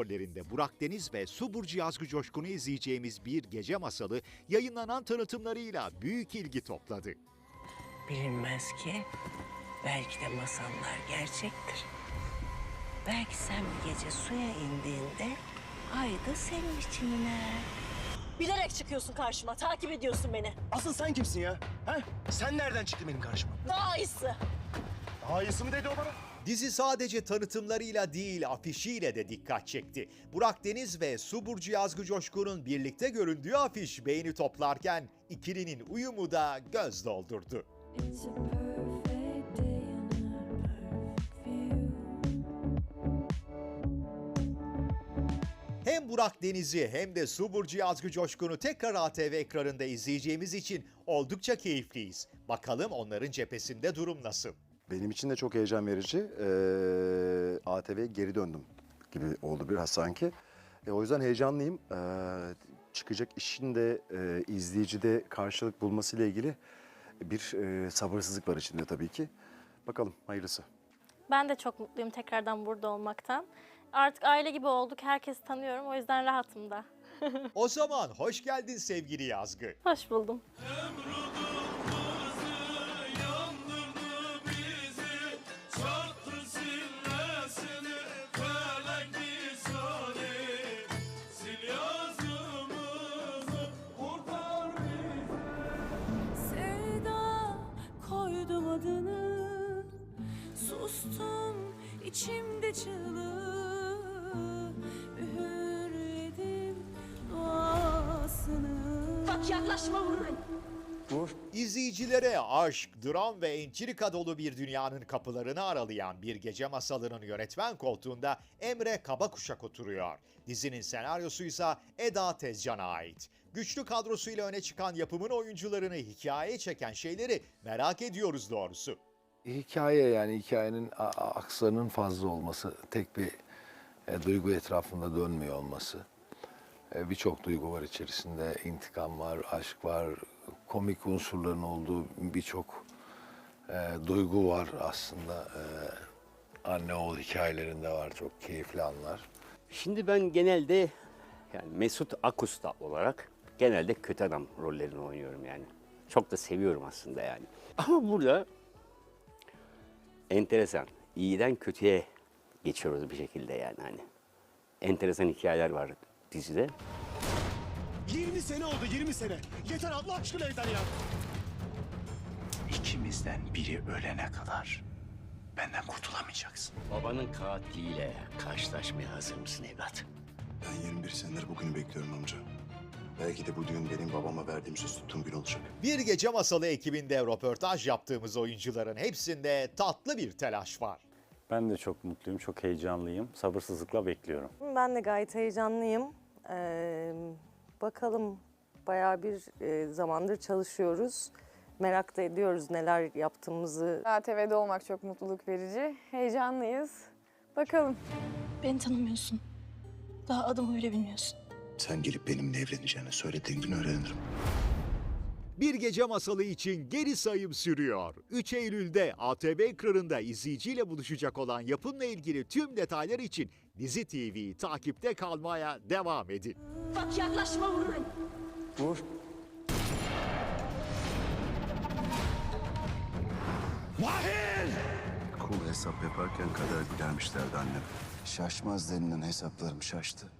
Rollerinde Burak Deniz ve Su Burcu Yazgı Coşkun'u izleyeceğimiz bir gece masalı yayınlanan tanıtımlarıyla büyük ilgi topladı. Bilinmez ki belki de masallar gerçektir. Belki sen bir gece suya indiğinde ay da senin için iner. Bilerek çıkıyorsun karşıma, takip ediyorsun beni. Asıl sen kimsin ya? He? Sen nereden çıktın benim karşıma? Daha iyisi. Daha iyisi mi dedi o bana? Dizi sadece tanıtımlarıyla değil afişiyle de dikkat çekti. Burak Deniz ve Su Burcu Yazgı Coşkun'un birlikte göründüğü afiş beğeni toplarken ikilinin uyumu da göz doldurdu. Hem Burak Deniz'i hem de Su Burcu Yazgı Coşkun'u tekrar ATV ekranında izleyeceğimiz için oldukça keyifliyiz. Bakalım onların cephesinde durum nasıl? Benim için de çok heyecan verici. Ee, ATV'ye geri döndüm gibi oldu biraz sanki. E, o yüzden heyecanlıyım. Ee, çıkacak işin de e, izleyicide karşılık bulmasıyla ilgili bir e, sabırsızlık var içinde tabii ki. Bakalım hayırlısı. Ben de çok mutluyum tekrardan burada olmaktan. Artık aile gibi olduk. Herkesi tanıyorum. O yüzden rahatım da. O zaman hoş geldin sevgili Yazgı. Hoş buldum. Sevda adını Sustum içimde çığlığı Üğürledim duasını Bak yaklaşma vururum. İzleyicilere aşk, dram ve entrika dolu bir dünyanın kapılarını aralayan bir gece masalının yönetmen koltuğunda Emre Kabakuşak oturuyor. Dizinin senaryosu ise Eda Tezcan'a ait. Güçlü kadrosuyla öne çıkan yapımın oyuncularını hikayeye çeken şeyleri merak ediyoruz doğrusu. Hikaye yani hikayenin a- a- akslarının fazla olması, tek bir e, duygu etrafında dönmüyor olması. E, Birçok duygu var içerisinde. İntikam var, aşk var, komik unsurların olduğu birçok e, duygu var aslında. E, anne oğul hikayelerinde var çok keyifli anlar. Şimdi ben genelde yani Mesut Akusta olarak genelde kötü adam rollerini oynuyorum yani. Çok da seviyorum aslında yani. Ama burada enteresan, iyiden kötüye geçiyoruz bir şekilde yani hani. Enteresan hikayeler var dizide. 20 sene oldu 20 sene. Yeter Allah aşkına yeter ya. İkimizden biri ölene kadar benden kurtulamayacaksın. Babanın katiliyle karşılaşmaya hazır mısın evlat? Ben 21 senedir bugünü bekliyorum amca. Belki de bu düğün benim babama verdiğim söz tuttuğum gün olacak. Bir gece masalı ekibinde röportaj yaptığımız oyuncuların hepsinde tatlı bir telaş var. Ben de çok mutluyum, çok heyecanlıyım. Sabırsızlıkla bekliyorum. Ben de gayet heyecanlıyım. Ee, bakalım bayağı bir e, zamandır çalışıyoruz. Merak da ediyoruz neler yaptığımızı. ATV'de olmak çok mutluluk verici. Heyecanlıyız. Bakalım. Beni tanımıyorsun. Daha adımı bile bilmiyorsun. Sen gelip benimle evleneceğini söylediğin gün öğrenirim. Bir gece masalı için geri sayım sürüyor. 3 Eylül'de ATV ekranında izleyiciyle buluşacak olan yapımla ilgili tüm detaylar için Dizi TV'yi takipte kalmaya devam edin. Bak yaklaşma vururum. Kul hesap yaparken kader gülermiş derdi annem. Şaşmaz denilen hesaplarım şaştı.